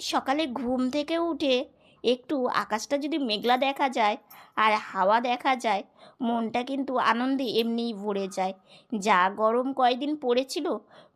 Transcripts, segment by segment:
সকালে ঘুম থেকে উঠে একটু আকাশটা যদি মেঘলা দেখা যায় আর হাওয়া দেখা যায়, মনটা কিন্তু আনন্দে এমনিই ভরে যায়। যা গরম কয়দিন পড়েছিল,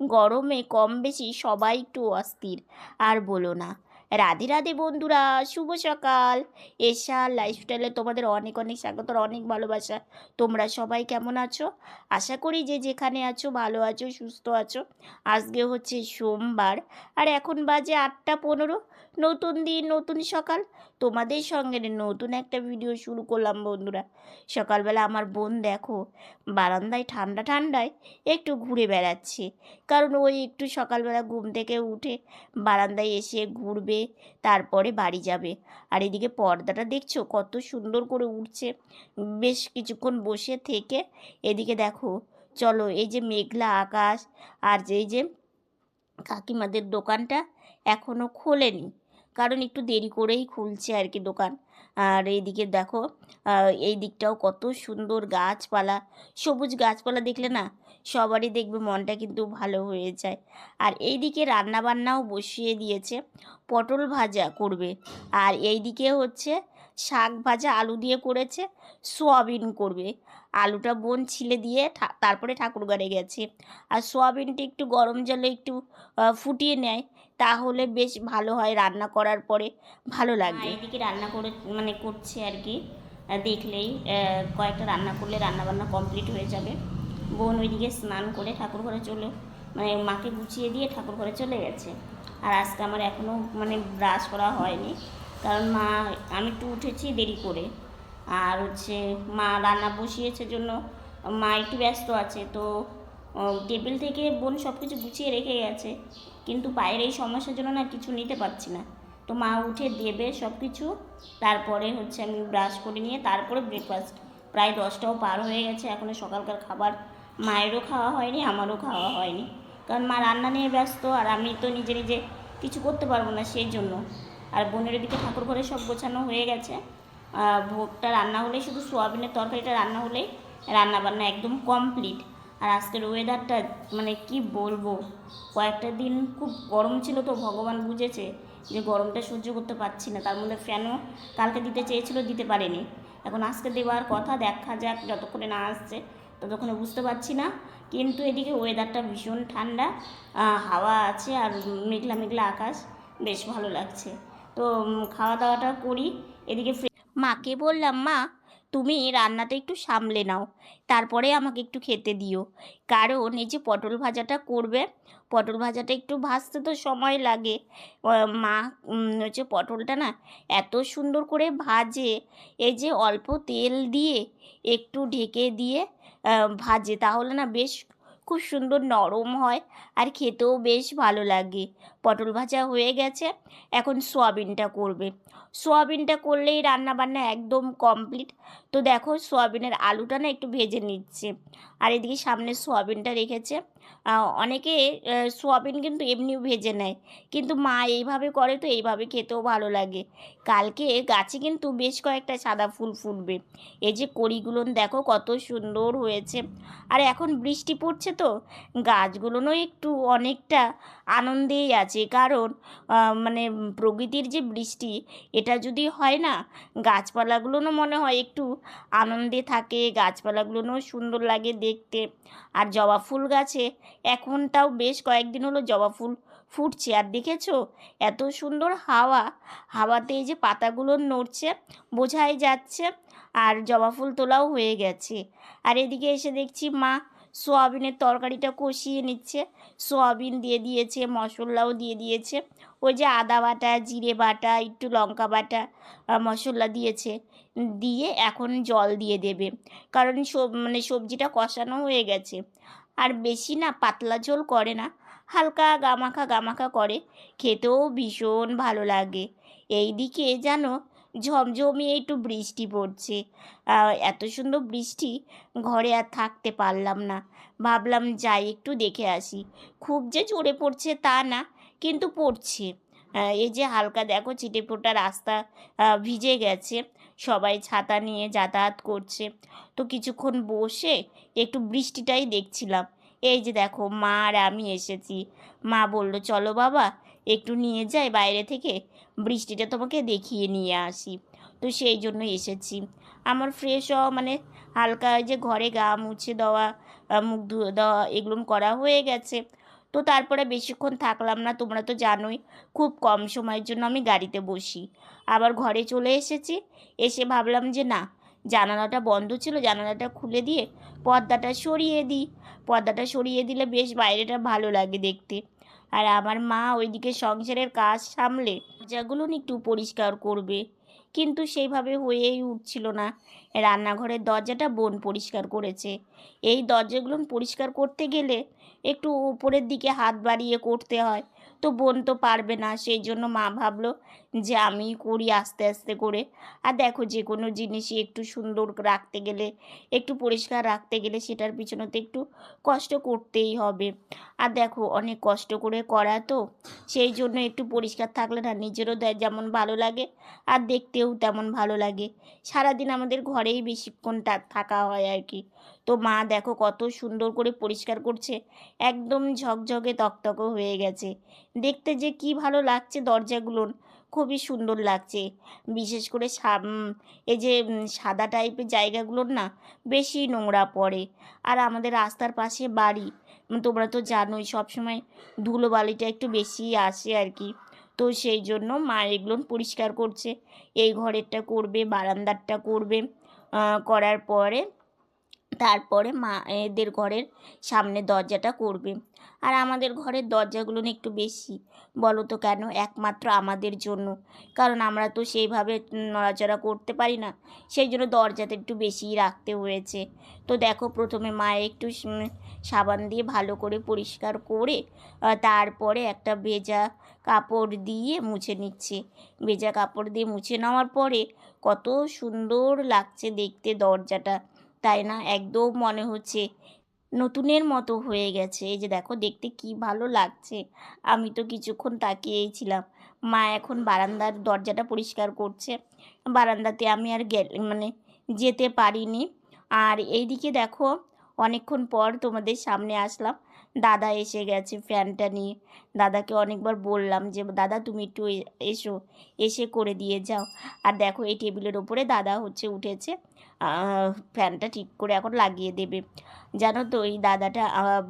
গরমে কম বেশি সবাই একটু অস্থির। আর বলো না রাধে রাধে বন্ধুরা, শুভ সকাল। এশা লাইফস্টাইলে তোমাদের অনেক অনেক স্বাগত অনেক ভালোবাসা। তোমরা সবাই কেমন আছো? আশা করি যে যেখানে আছো ভালো আছো, সুস্থ আছো। আজকে হচ্ছে সোমবার, আর এখন বাজে আটটা পনেরো। নতুন দিন, নতুন সকাল। তোমাদের সঙ্গে নতুন একটা ভিডিও শুরু করলাম বন্ধুরা। সকালবেলা আমার বোন দেখো, বারান্দায় ঠান্ডা ঠান্ডায় একটু ঘুরে বেড়াচ্ছে। কারণ ওই একটু সকালবেলা ঘুম থেকে উঠে বারান্দায় এসে ঘুরবে তারপরে বাড়ি যাবে। আর এদিকে পর্দাটা দেখছ? কত সুন্দর করে উঠছে বেশ কিছুক্ষণ বসে থেকে এদিকে দেখো, চলো এই যে মেঘলা আকাশ আর যে যে কাকিমাদের দোকানটা এখনও খোলেনি। কারণ একটু দেরি করেই খুলছে আর কি দোকান। আর এইদিকে দেখো এই দিকটাও কত সুন্দর গাছপালা। সবুজ গাছপালা দেখলে না, সবারই দেখবে মনটা কিন্তু ভালো হয়ে যায়। আর এইদিকে রান্না বান্নাও বসিয়ে দিয়েছে, পটল ভাজা করবে। আর এই দিকে হচ্ছে শাক ভাজা আলু দিয়ে করেছে, সোয়াবিন করবে। আলুটা বোন ছিলে দিয়ে তারপরে ঠাকুরঘরে গেছে। আর সোয়াবিনটা একটু গরম জলে একটু ফুটিয়ে নেয়। তাহলে বেশ ভালো হয় রান্না করার পরে। ভালো লাগবে। এদিকে রান্না করে মানে করছে আর কি। দেখলেই কয়েকটা রান্না করলে রান্না বান্না কমপ্লিট হয়ে যাবে। বোন ওইদিকে স্নান করে ঠাকুর ঘরে চলে মানে মাকে গুছিয়ে দিয়ে ঠাকুর ঘরে চলে গেছে। আর আজকে আমার এখনও মানে ব্রাশ করা হয়নি। কারণ মা আমি একটু উঠেছি দেরি করে। আর হচ্ছে মা রান্না বসিয়েছে জন্য মা একটু ব্যস্ত আছে তো টেবিল থেকে বোন সব কিছু গুছিয়ে রেখে গেছে, কিন্তু পায়ের এই সমস্যার জন্য না কিছু নিতে পারছি না। তো মা উঠে দেবে সব কিছু তারপরে হচ্ছে আমি ব্রাশ করে নিয়ে তারপরে ব্রেকফাস্ট প্রায় দশটাও পার হয়ে গেছে এখনও সকালকার খাবার মায়েরও খাওয়া হয়নি, আমারও খাওয়া হয়নি। কারণ মা রান্না নিয়ে ব্যস্ত, আর আমি তো নিজে নিজে কিছু করতে পারব না সেই জন্য। আর বোনের দিকে ঠাকুর ঘরে সব গোছানো হয়ে গেছে। ভোগটা রান্না হলেই শুধু সোয়াবিনের তরকারিটা রান্না হলেই রান্না বান্না একদম কমপ্লিট আর আজকের ওয়েদারটা মানে কি বলব? কয়েকটা দিন খুব গরম ছিল তো, ভগবান বুঝেছে যে গরমটা সহ্য করতে পারছি না। তার মধ্যে ফ্যানও কালকে দিতে চেয়েছিল, দিতে পারেনি। এখন আজকে দেওয়ার কথা, দেখা যাক যতক্ষণে না আসছে ততক্ষণে বুঝতে পারছি না। কিন্তু এদিকে ওয়েদারটা ভীষণ ঠান্ডা হাওয়া আছে আর মেঘলা মেঘলা আকাশ, বেশ ভালো লাগছে। তো খাওয়া দাওয়াটা করি, এদিকে মাকে বললাম মা? তুমি রান্নাটা একটু সামলে নাও। তারপরে আমাকে একটু খেতে দিও। কারণ এই যে পটল ভাজাটা করবে, পটল ভাজাটা একটু ভাজতে তো সময় লাগে। মা হচ্ছে পটলটা না এত সুন্দর করে ভাজে, এই যে অল্প তেল দিয়ে একটু ঢেকে দিয়ে ভাজে। তাহলে না বেশ খুব সুন্দর নরম হয় আর খেতেও বেশ ভালো লাগে। পটল ভাজা হয়ে গেছে, এখন সোয়াবিনটা করবে। সোয়াবিনটা করলেই রান্না বান্না একদম কমপ্লিট। তো দেখো, সোয়াবিনের আলুটা না একটু ভেজে নিচ্ছে। আর এদিকে সামনে সোয়াবিনটা রেখেছে। অনেকে সোয়াবিন কিন্তু এমনিও ভেজে নেয়। কিন্তু মা এইভাবে করে তো এইভাবে খেতেও ভালো লাগে। কালকে গাছে কিন্তু বেশ কয়েকটা সাদা ফুল ফুটবে। এই যে কড়িগুলো দেখো কত সুন্দর হয়েছে। আর এখন বৃষ্টি পড়ছে তো, গাছগুলোনও একটু অনেকটা আনন্দেই আছে। কারণ মানে প্রকৃতির যে বৃষ্টি, এটা যদি হয় না গাছপালাগুলোনও মনে হয় একটু আনন্দে থাকে গাছপালাগুলোনও সুন্দর লাগে দেখতে। আর জবা ফুল গাছে, এখনটাও বেশ কয়েকদিন হলো জবা ফুল ফুটছে। আর দেখেছ, এত সুন্দর হাওয়া, হাওয়াতে এই যে পাতাগুলো নড়ছে, বোঝাই যাচ্ছে। আর জবা ফুল তোলাও হয়ে গেছে। আর এদিকে এসে দেখছি মা সোয়াবিনের তরকারিটা কষিয়ে নিচ্ছে। সোয়াবিন দিয়ে দিয়েছে, মশলাও দিয়ে দিয়েছে। ওই যে আদা বাটা, জিরে বাটা, একটু লঙ্কা বাটা মশলা দিয়েছে। দিয়ে এখন জল দিয়ে দেবে। কারণ সব মানে সবজিটা কষানো হয়ে গেছে। আর বেশি না, পাতলা ঝোল করে না। হালকা গামাখা গামাখা করে। খেতেও ভীষণ ভালো লাগে। এই দিকে যেন ঝমঝমিয়ে একটু বৃষ্টি পড়ছে। এত সুন্দর বৃষ্টি ঘরে আর থাকতে পারলাম না। ভাবলাম যাই, একটু দেখে আসি। খুব যে জোরে পড়ছে তা না, কিন্তু পড়ছে। এই যে হালকা দেখো ছিটে ফোটা রাস্তা ভিজে গেছে। সবাই ছাতা নিয়ে যাতায়াত করছে। তো কিছুক্ষণ বসে একটু বৃষ্টিটাই দেখছিলাম। এই যে দেখো, মা আর আমি এসেছি। মা বলল, চলো বাবা একটু নিয়ে যাই বাইরে থেকে। বৃষ্টিটা তোমাকে দেখিয়ে নিয়ে আসি। তো সেই জন্য এসেছি। আমার ফ্রেশ হওয়া মানে হালকা যে ঘরে গা মুছে দেওয়া মুখ ধুয়ে দেওয়া এগুলো করা হয়ে গেছে। তো তারপরে বেশিক্ষণ থাকলাম না, তোমরা তো জানোই, খুব কম সময়ের জন্য আমি গাড়িতে বসি। আবার ঘরে চলে এসেছি, এসে ভাবলাম যে না, জানালাটা বন্ধ ছিল, জানালাটা খুলে দিয়ে পর্দাটা সরিয়ে দিই। পর্দাটা সরিয়ে দিলে বেশ বাইরেটা ভালো লাগে দেখতে। আর আমার মা ওইদিকে সংসারের কাজ সামলে জায়গাগুলো একটু পরিষ্কার করবে। কিন্তু সেইভাবে হয়েই উঠছিল না। রান্নাঘরের দরজাটা বোন পরিষ্কার করেছে। এই দরজাগুলো পরিষ্কার করতে গেলে একটু উপরের দিকে হাত বাড়িয়ে করতে হয়। তো বোন তো পারবে না। সেই জন্য মা ভাবলো যে আমি করি আস্তে আস্তে করে। আর দেখো যে কোনো জিনিসই একটু সুন্দর রাখতে গেলে, একটু পরিষ্কার রাখতে গেলে সেটার পিছনে তো একটু কষ্ট করতেই হবে। আর দেখো অনেক কষ্ট করে করা তো সেই জন্য একটু পরিষ্কার থাকলে না নিজেরও যেমন ভালো লাগে আর দেখতেও তেমন ভালো লাগে। সারাদিন আমাদের ঘরেই বেশিক্ষণ থাকা হয় আর কি। তো মা দেখো কত সুন্দর করে পরিষ্কার করছে। একদম ঝকঝকে তকতকে হয়ে গেছে। দেখতে যে কি ভালো লাগছে দরজাগুলোর, খুবই সুন্দর লাগছে। বিশেষ করে এই যে সাদা টাইপের জায়গাগুলোর না, বেশি নোংরা পড়ে। আর আমাদের রাস্তার পাশে বাড়ি তোমরা তো জানোই সবসময় ধুলো বালিটা একটু বেশি আসে আর কি। তো সেই জন্য মা এগুলো পরিষ্কার করছে। এই ঘরেরটা করবে, বারান্দারটা করবে। করার পরে তারপরে মা এদের ঘরের সামনে দরজাটা করবে। আর আমাদের ঘরের দরজাগুলো একটু বেশি। বলো তো কেন? একমাত্র আমাদের জন্য। কারণ আমরা তো সেইভাবে নড়াচড়া করতে পারি না। সেই জন্য দরজাটা একটু বেশিই রাখতে হয়েছে। তো দেখো, প্রথমে মা একটু সাবান দিয়ে ভালো করে পরিষ্কার করে তারপরে একটা ভেজা কাপড় দিয়ে মুছে নিচ্ছে। ভেজা কাপড় দিয়ে মুছে নেওয়ার পরে কত সুন্দর লাগছে দেখতে দরজাটা। তাই না? একদম মনে হচ্ছে নতুনের মতো হয়ে গেছে। এই যে দেখো, দেখতে কি ভালো লাগছে। আমি তো কিছুক্ষণ তাকিয়েই ছিলাম। মা এখন বারান্দার দরজাটা পরিষ্কার করছে। বারান্দাতে আমি আর গেল মানে যেতে পারিনি। আর এইদিকে দেখো, অনেকক্ষণ পর তোমাদের সামনে আসলাম। দাদা এসে গেছে ফ্যানটা নিয়ে। দাদাকে অনেকবার বললাম যে, দাদা, তুমি একটু এসো, এসে করে দিয়ে যাও। আর দেখো, এই টেবিলের ওপরে দাদা হচ্ছে উঠেছে। ফ্যানটা ঠিক করে এখন লাগিয়ে দেবে। জানো তো, এই দাদাটা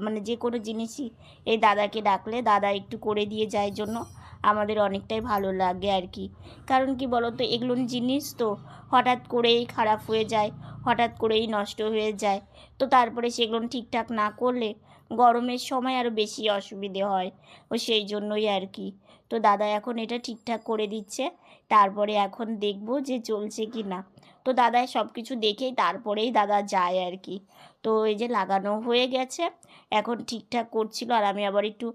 মানে যে কোনো জিনিসই এই দাদাকে ডাকলে দাদা একটু করে দিয়ে যায় জন্য। আমাদের অনেকটাই ভালো লাগে আর কি। কারণ কি বলো তো এগুলো জিনিস তো হঠাৎ করেই খারাপ হয়ে যায়, হঠাৎ করেই নষ্ট হয়ে যায়। তো তারপরে সেগুলো ঠিকঠাক না করলে গরমের সময় আরও বেশি অসুবিধে হয়। ও সেই জন্যই আর কি। তো দাদা এখন এটা ঠিকঠাক করে দিচ্ছে, তারপরে এখন দেখব যে চলছে কি না। তো দাদা সব কিছু দেখেই তারপরেই দাদা যায় আর কি। তো এই যে লাগানো হয়ে গেছে, এখন ঠিকঠাক করছিল আর আমি আবার একটু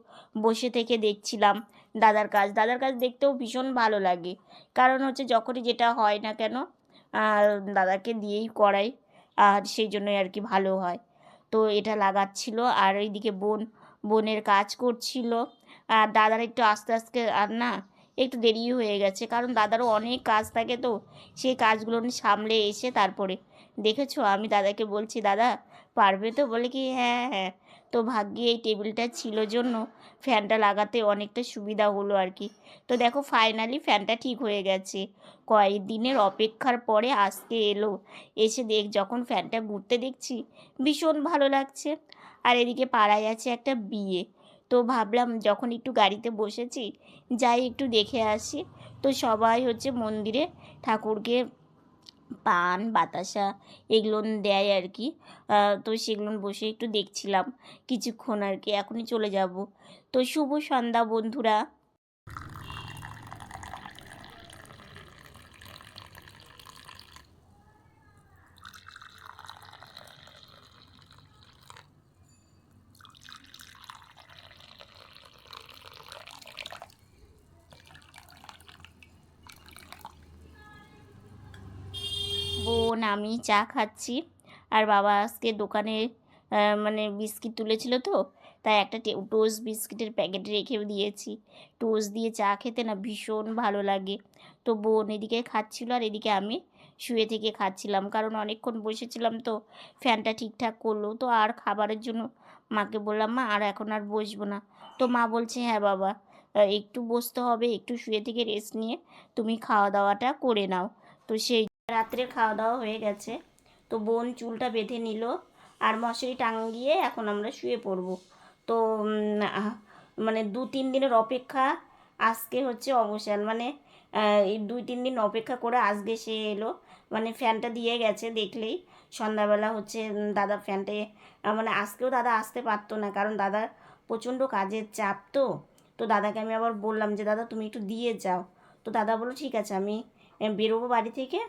বসে থেকে দেখছিলাম দাদার কাজ। দাদার কাজ দেখতেও ভীষণ ভালো লাগে। কারণ হচ্ছে যখনই যেটা হয় না কেন দাদাকে দিয়েই করাই। আর সেই জন্যই আর কি ভালো হয়। তো এটা লাগাচ্ছিল। আর এইদিকে বোন, বোনের কাজ করছিল। আর দাদার একটু আস্তে আস্তে আর না একটু দেরি হয়ে গেছে। কারণ দাদারও অনেক কাজ থাকে তো। সেই কাজগুলো সামলে এসে তারপরে। দেখেছ? আমি দাদাকে বলছি, দাদা পারবে তো? বলে কি হ্যাঁ হ্যাঁ। তো ভাগ্যে এই টেবিলটা ছিল জন্য ফ্যানটা লাগাতে অনেকটা সুবিধা হলো আর কি। তো দেখো, ফাইনালি ফ্যানটা ঠিক হয়ে গেছে। কয়েকদিনের অপেক্ষার পরে আজকে এলো। এসে দেখ, যখন ফ্যানটা ঘুরতে দেখছি, ভীষণ ভালো লাগছে। আর এদিকে পাড়ায় আছে একটা বিয়ে। তো ভাবলাম, যখন একটু গাড়িতে বসেছি, যাই একটু দেখে আসি। তো সবাই হচ্ছে মন্দিরে ঠাকুরকে পান, বাতাসা এগুলো দেয় আর কি। তো সেগুলো বসে একটু দেখছিলাম কিছুক্ষণ আর কি। এখনই চলে যাব। তো শুভ সন্ধ্যা বন্ধুরা। বোন আমি চা খাচ্ছি। আর বাবা আজকে দোকানে মানে বিস্কিট তুলেছিল তো, তাই একটা টোস্ট বিস্কিটের প্যাকেট রেখেও দিয়েছি। টোস্ট দিয়ে চা খেতে না ভীষণ ভালো লাগে। তো বোন এদিকে খাচ্ছিল আর এদিকে আমি শুয়ে থেকে খাচ্ছিলাম। কারণ অনেকক্ষণ বসেছিলাম তো, ফ্যানটা ঠিকঠাক করল। তো আর খাবারের জন্য মাকে বললাম, মা, আর এখন আর বসবো না। তো মা বলছে হ্যাঁ বাবা একটু বসতে হবে, একটু শুয়ে থেকে রেস্ট নিয়ে তুমি খাওয়া দাওয়াটা করে নাও। তো সেই রাত্রে খাওয়া দাওয়া হয়ে গেছে। তো বোন চুলটা বেঁধে নিল আর মশারি টাঙ্গিয়ে এখন আমরা শুয়ে পড়ব। তো মানে দু তিন দিনের অপেক্ষা আজকে হচ্ছে অবসান। মানে এই দুই তিন দিন অপেক্ষা করে আজকে সে এলো। মানে ফ্যানটা দিয়ে গেছে দেখলেই। সন্ধ্যাবেলা হচ্ছে দাদা ফ্যানটে মানে আজকেও দাদা আসতে পারতো না কারণ দাদার প্রচণ্ড কাজের চাপ তো। তো দাদাকে আমি আবার বললাম যে, দাদা তুমি একটু দিয়ে যাও। তো দাদা বলল, ঠিক আছে, আমি বেরোবো বাড়ি থেকে।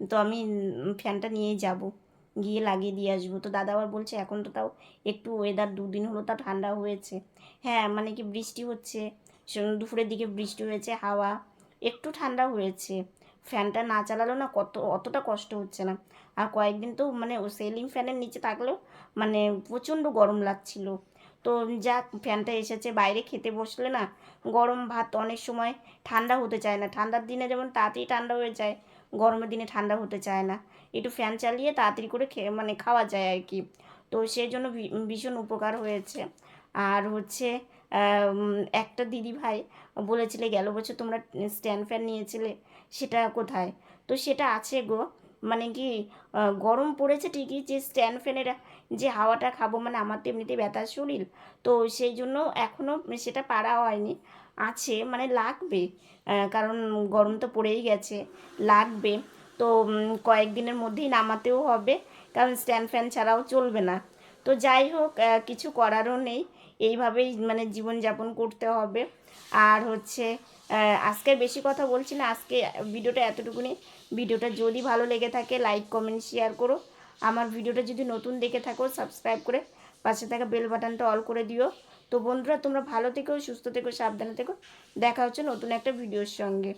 তো আমি ফ্যানটা নিয়েই যাব। গিয়ে লাগিয়ে দিয়ে আসব। তো দাদা আবার বলছে, এখন তো তাও একটু ওয়েদার দুদিন হলো তা ঠান্ডা হয়েছে। হ্যাঁ মানে কি বৃষ্টি হচ্ছে। দুপুরের দিকে বৃষ্টি হয়েছে, হাওয়া, একটু ঠান্ডা হয়েছে। ফ্যানটা না চালালেও না কত, অতটা কষ্ট হচ্ছে না। আর কয়েকদিন তো মানে সেলিং ফ্যানের নিচে থাকলেও মানে প্রচণ্ড গরম লাগছিল। তো যাক, ফ্যানটা এসেছে, বাইরে খেতে বসলে না গরম ভাত অনেক সময় ঠান্ডা হতে চায় না। ঠান্ডার দিনে যেমন তাড়াতাড়ি ঠান্ডা হয়ে যায় গরমের দিনে ঠান্ডা হতে চায় না। একটু ফ্যান চালিয়ে তাড়াতাড়ি করে খেয়ে মানে খাওয়া যায় আর কি। তো সেই জন্য ভীষণ উপকার হয়েছে। আর হচ্ছে একটা দিদি ভাই বলেছিলে, গেল বছর তোমরা স্ট্যান্ড ফ্যান নিয়েছিলে, সেটা কোথায়? তো সেটা আছে গো। মানে কি গরম পড়েছে ঠিকই, যে স্ট্যান্ড ফ্যানের যে হাওয়াটা খাব মানে আমার তো এমনিতে ব্যথার শরীর। তো সেই জন্য এখনও সেটা পারা হয়নি। আছে মানে লাগবে। কারণ গরম তো পড়েই গেছে, লাগবে। তো কয়েকদিনের মধ্যেই নামাতেও হবে, কারণ স্ট্যান্ড ফ্যান ছাড়াও চলবে না। তো যাই হোক কিছু করারও নেই, এইভাবেই মানে জীবনযাপন করতে হবে। আর হচ্ছে আজকে বেশি কথা বলছি না, আজকে ভিডিওটা এতটুকুনি। ভিডিওটা যদি ভালো লেগে থাকে, লাইক, কমেন্ট, শেয়ার করো। আমার ভিডিওটা যদি নতুন দেখে থাকো, সাবস্ক্রাইব করে পাশে থাকা বেল বাটনটা অল করে দিও। তো বন্ধুরা, তোমরা ভালো থেকো, সুস্থ থেকো, সাবধানে থেকো। দেখা হচ্ছে নতুন একটা ভিডিওর সঙ্গে।